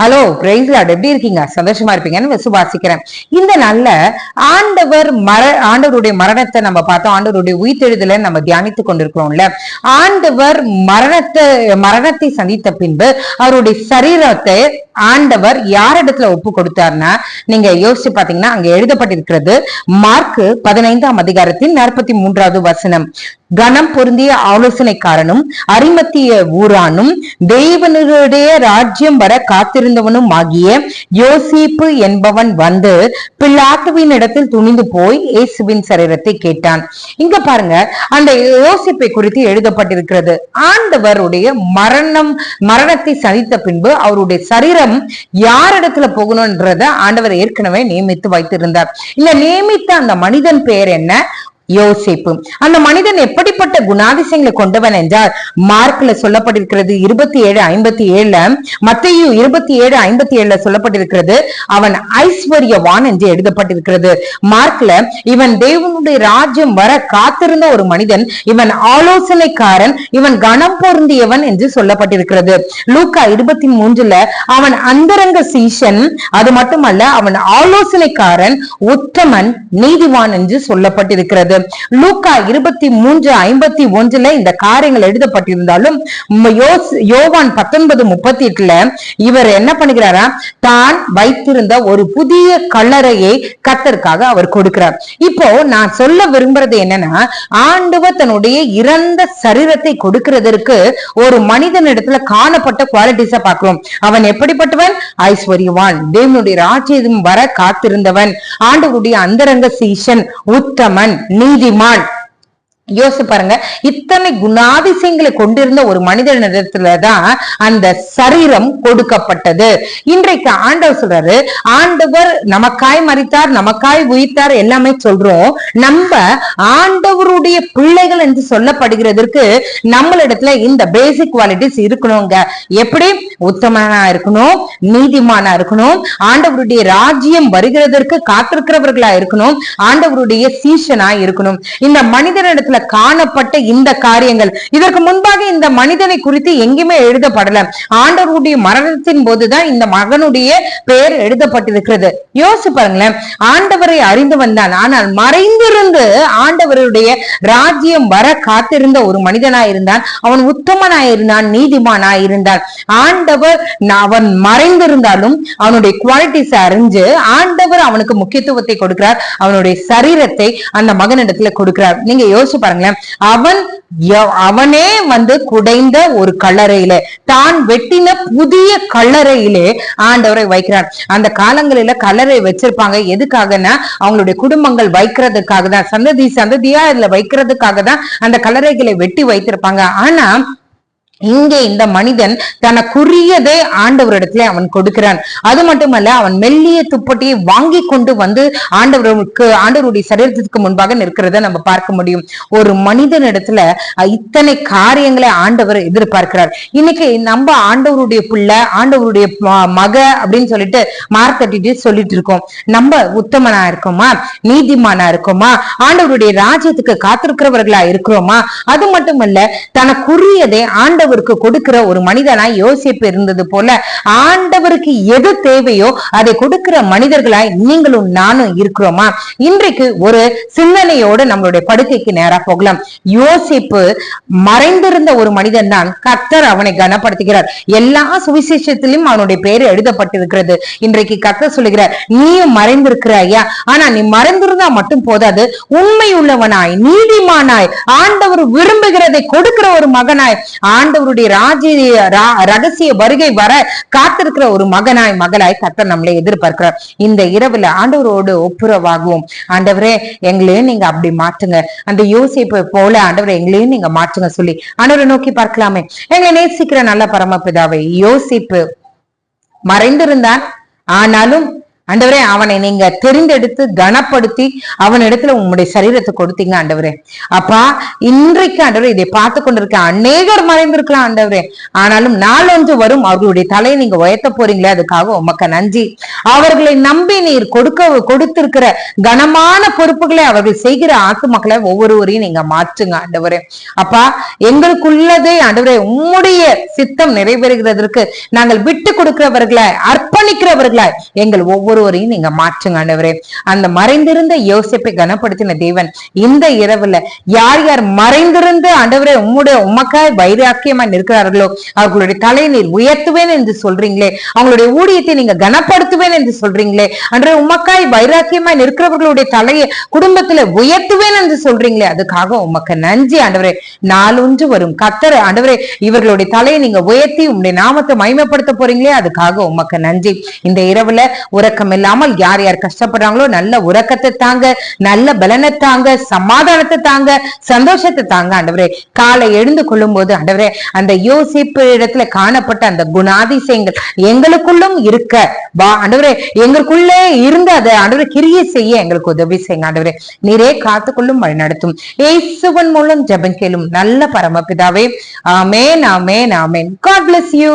Hello பிரைஸ்லாட் எப்படி இருக்கீங்க? சந்தோஷமா இருப்பீங்கன்னு விசுவாசிக்கிறேன். இந்த நல்ல ஆண்டவர் மர ஆண்டவருடைய மரணத்தை நம்ம பார்த்தோம். ஆண்டவருடைய உயிர்த்தெழுதல நம்ம தியானித்துக் கொண்டிருக்கிறோம்ல. ஆண்டவர் மரணத்தை மரணத்தை சந்தித்த பின்பு அவருடைய சரீரத்தை ஆண்டவர் யாரிடத்துல ஒப்பு கொடுத்தார்னா நீங்க யோசிச்சு பாத்தீங்கன்னா அங்க எழுதப்பட்டிருக்கிறது மார்க் பதினைந்தாம் அதிகாரத்தின் நாற்பத்தி மூன்றாவது வசனம். கணம் பொருந்திய ஆலோசனைக்காரனும் அரிமத்திய ஊரானும் தேவனுடைய ராஜ்யம் வர காத்திருந்தவனும் ஆகிய யோசிப்பு என்பவன் வந்து பிள்ளாட்டுவின் இடத்தில் துணிந்து போய் இயேசுவின் சரீரத்தை கேட்டான். இங்க பாருங்க அந்த யோசிப்பை குறித்து எழுதப்பட்டிருக்கிறது. ஆண்டவருடைய மரணம் மரணத்தை சந்தித்த பின்பு அவருடைய சரீரம் யாரிடத்துல போகணும்ன்றத ஆண்டவர் ஏற்கனவே நியமித்து வைத்திருந்தார். இந்த நியமித்த அந்த மனிதன் பெயர் என்ன? யோசிப்பு. அந்த மனிதன் எப்படிப்பட்ட குணாதிசயங்களை கொண்டவன் என்றால் மார்க்ல சொல்லப்பட்டிருக்கிறது இருபத்தி ஏழு ஐம்பத்தி ஏழுல மத்தையு இருபத்தி ஏழு ஐம்பத்தி ஏழுல சொல்லப்பட்டிருக்கிறது அவன் ஐஸ்வர்யவான் என்று எழுதப்பட்டிருக்கிறது. மார்க்ல இவன் தேவனுடைய ராஜ்யம் வர காத்திருந்த ஒரு மனிதன் இவன் ஆலோசனைக்காரன் இவன் கணம் பொருந்தியவன் என்று சொல்லப்பட்டிருக்கிறது. லூக்கா இருபத்தி மூன்றுல அவன் அந்தரங்க சீசன் அது மட்டுமல்ல அவன் ஆலோசனைக்காரன் உத்தமன் நீதிவான் என்று சொல்லப்பட்டிருக்கிறது. லூக்கா இருபத்தி மூன்று ஐம்பத்தி ஒன்றுல இந்த காரியங்கள் எழுதப்பட்டிருந்தாலும் யோவான் பத்தொன்பது முப்பத்தி எட்டுல இவர் என்ன பண்ணுகிறாரா? தான் வைத்திருந்த ஒரு புதிய கல்லறையை கத்தற்காக அவர் கொடுக்கிறார். இப்போ நான் சொல்ல விரும்புறது என்னன்னா ஆண்டவர் தன்னுடைய இறந்த சரீரத்தை கொடுக்கிறதற்கு ஒரு மனிதனிடத்துல காணப்பட்ட குவாலிட்டிஸ பார்க்கிறோம். அவன் எப்படிப்பட்டவன்? ஐஸ்வர்யவான். தேவனுடைய ராஜ்யம் வர காத்திருந்தவன். ஆண்டவருடைய அந்தரங்க சீசன் உத்தமன் நீதிமான். யோசிச்சு பாருங்க. இத்தனை குணாதிசயங்களை கொண்டிருந்த ஒரு மனிதனிடத்துலதான் அந்த சரீரம் கொடுக்கப்பட்டது. இன்றைக்கு ஆண்டவர் சொல்றாரு ஆண்டவர் நமக்காய் மறித்தார் நமக்காய் உயிர்த்தார் எல்லாமே சொல்றோம். நம்ம ஆண்டவருடைய பிள்ளைகள் என்று சொல்லப்படுகிறதற்கு நம்மளிடத்துல இந்த பேசிக் குவாலிட்டிஸ் இருக்கணுங்க. எப்படி? உத்தமனா இருக்கணும் நீதிமானா இருக்கணும். ஆண்டவருடைய ராஜ்யம் வருகிறதற்கு காத்திருக்கிறவர்களா இருக்கணும். ஆண்டவருடைய சீஷனா இருக்கணும். இந்த மனிதனிடத்துல காணப்பட்ட இந்த காரியங்கள் இதற்கு முன்பாக இந்த மனிதனை குறித்து எங்கேயுமே எழுதப்படல. ஆண்டவருடைய மரணத்தின் போதுதான் இந்த மகனுடைய பெயர் எழுதப்பட்டிருக்கிறது. யோசிச்சு பாருங்களேன் ஆண்டவரை அறிந்து வந்தான். ஆனால் மறைந்திருந்து ஆண்டவருடைய ராஜ்யம் வர காத்திருந்த ஒரு மனிதனாயிருந்தான் அவன் உத்தமனாயிருந்தான் இருந்தான் ஆண்ட ஆண்டவர் அவன் மறைந்திருந்தாலும் அவனுடைய குவாலிட்டிஸ் அறிஞ்சு ஆண்டவர் அவனுக்கு முக்கியத்துவத்தை கொடுக்கிறார். அவனுடைய சரீரத்தை அந்த மகனிடத்துல கொடுக்கிறார். நீங்க யோசிச்சு பாருங்களேன். அவன் அவனே வந்து குடைந்த ஒரு கல்லறையில தான் வெட்டின புதிய கல்லறையிலே ஆண்டவரை வைக்கிறார். அந்த காலங்களில கல்லறை வச்சிருப்பாங்க. எதுக்காகனா அவங்களுடைய குடும்பங்கள் வைக்கிறதுக்காக தான். சந்ததி சந்ததியா இதுல வைக்கிறதுக்காக தான் அந்த கல்லறைகளை வெட்டி வைத்திருப்பாங்க. ஆனா இங்கே இந்த மனிதன் தனக்குரியதை ஆண்டவரிடத்துல அவன் கொடுக்கிறான். அது மட்டுமல்ல அவன் மெல்லிய துப்பட்டியை வாங்கி கொண்டு வந்து ஆண்டவருக்கு ஆண்டவருடைய சரீரத்துக்கு முன்பாக நிற்கிறத நம்ம பார்க்க முடியும். ஒரு மனிதனிடத்துல இத்தனை காரியங்களை ஆண்டவர் எதிர்பார்க்கிறார். இன்னைக்கு நம்ம ஆண்டவருடைய பிள்ளை ஆண்டவருடைய மக அப்படின்னு சொல்லிட்டு மார்க்கட்டிட்டு சொல்லிட்டு இருக்கோம். நம்ம உத்தமனா இருக்கோமா? நீதிமானா இருக்கோமா? ஆண்டவருடைய ராஜ்யத்துக்கு காத்திருக்கிறவர்களா இருக்கிறோமா? அது மட்டுமல்ல தனக்குரியதை ஆண்டவர் ஆண்டவருக்கு கொடுக்கிற ஒரு மனிதனாய் யோசிப்பு இருந்தது போல ஆண்டவருக்கு எது தேவையோ அதை கொடுக்கிற மனிதர்களாய் நீங்களும் நானும் இருக்கிறோமா? இன்றைக்கு ஒரு சிந்தனையோடு நம்மளுடைய படுக்கைக்கு நேரா போகலாம். யோசிப்பு மறைந்திருந்த ஒரு மனிதன் தான் கத்தர் அவனை கனப்படுத்துகிறார். எல்லா சுவிசேஷத்திலும் அவனுடைய பெயர் எழுதப்பட்டிருக்கிறது. இன்றைக்கு கத்தர் சொல்லுகிறார் நீயும் மறைந்திருக்கிறாயா ஆனா நீ மறைந்திருந்தா மட்டும் போதாது. உண்மை உள்ளவனாய் நீதிமானாய் ஆண்டவர் விரும்புகிறதை கொடுக்கிற ஒரு மகனாய் ஆண்டவர் ஆண்டவருடைய ராஜ்ய ரகசிய வருகை வர காத்திருக்கிற ஒரு மகனாய் மகளாய் கத்தர் நம்மளை எதிர்பார்க்கிறார். இந்த இரவுல ஆண்டவரோடு ஒப்புரவாகுவோம். ஆண்டவரே எங்களையும் நீங்க அப்படி மாற்றுங்க. அந்த யோசிப்பை போல ஆண்டவரை எங்களையும் நீங்க மாற்றுங்க சொல்லி ஆண்டவரை நோக்கி பார்க்கலாமே. எங்களை நேசிக்கிற நல்ல பரமபிதாவை யோசிப்பு. மறைந்திருந்தான் ஆனாலும் ஆண்டவரே அவனை நீங்க தெரிந்தெடுத்து கனப்படுத்தி அவனிடத்துல உங்களுடைய சரீரத்தை கொடுத்தீங்க ஆண்டவரே. அப்பா இன்றைக்கு ஆண்டவரே இதை பார்த்து கொண்டிருக்க அநேகர் மறைந்திருக்கலாம் ஆண்டவரே. ஆனாலும் நாளொன்று வரும் அவர்களுடைய தலையை நீங்க உயர்த்த போறீங்களே அதுக்காக உமக்க நன்றி. அவர்களை நம்பி நீர் கொடுக்க கொடுத்திருக்கிற கனமான பொறுப்புகளை அவர்கள் செய்கிற ஆத்துமக்களை ஒவ்வொருவரையும் நீங்க மாற்றுங்க ஆண்டவரே. அப்பா எங்களுக்குள்ளதே ஆண்டவரே உம்முடைய சித்தம் நிறைவேறுகிறதற்கு நாங்கள் விட்டு கொடுக்கிறவர்களை அர்ப்பணிக்கிறவர்களை எங்கள் ஒவ்வொரு ஒவ்வொருவரையும் நீங்க மாற்றுங்க ஆண்டவரே. அந்த மறைந்திருந்த யோசிப்பை கனப்படுத்தின தேவன் இந்த இரவுல யார் யார் மறைந்திருந்து ஆண்டவரே உம்முடைய உமக்காய் வைராக்கியமா நிற்கிறார்களோ அவர்களுடைய தலை நீர் உயர்த்துவேன் என்று சொல்றீங்களே. அவங்களுடைய ஊழியத்தை நீங்க கனப்படுத்துவேன் என்று சொல்றீங்களே. அன்றே உமக்காய் வைராக்கியமா நிற்கிறவர்களுடைய தலையை குடும்பத்துல உயர்த்துவேன் என்று சொல்றீங்களே. அதுக்காக உமக்கு நன்றி ஆண்டவரே. நாளொன்று வரும். கத்தர் ஆண்டவரே இவர்களுடைய தலையை நீங்க உயர்த்தி உங்களுடைய நாமத்தை மயமப்படுத்த போறீங்களே. அதுக்காக உமக்கு நன்றி. இந்த இரவுல உறக்க உறக்கம் இல்லாமல் யார் யார் கஷ்டப்படுறாங்களோ நல்ல உறக்கத்தை தாங்க நல்ல பலனை தாங்க சமாதானத்தை தாங்க சந்தோஷத்தை தாங்க ஆண்டவரே. காலை எழுந்து கொள்ளும் போது ஆண்டவரே அந்த யோசிப்பு இடத்துல காணப்பட்ட அந்த குணாதிசயங்கள் எங்களுக்குள்ளும் இருக்க. வா ஆண்டவரே எங்களுக்குள்ளே இருந்து அதை ஆண்டவரே கிரிய செய்ய எங்களுக்கு உதவி செய்யுங்க ஆண்டவரே. நீரே காத்துக்கொள்ளும் வழி நடத்தும். ஏசுவன் மூலம் ஜபம் கேளும் நல்ல பரமபிதாவே. ஆமேன் ஆமேன் ஆமேன். God bless you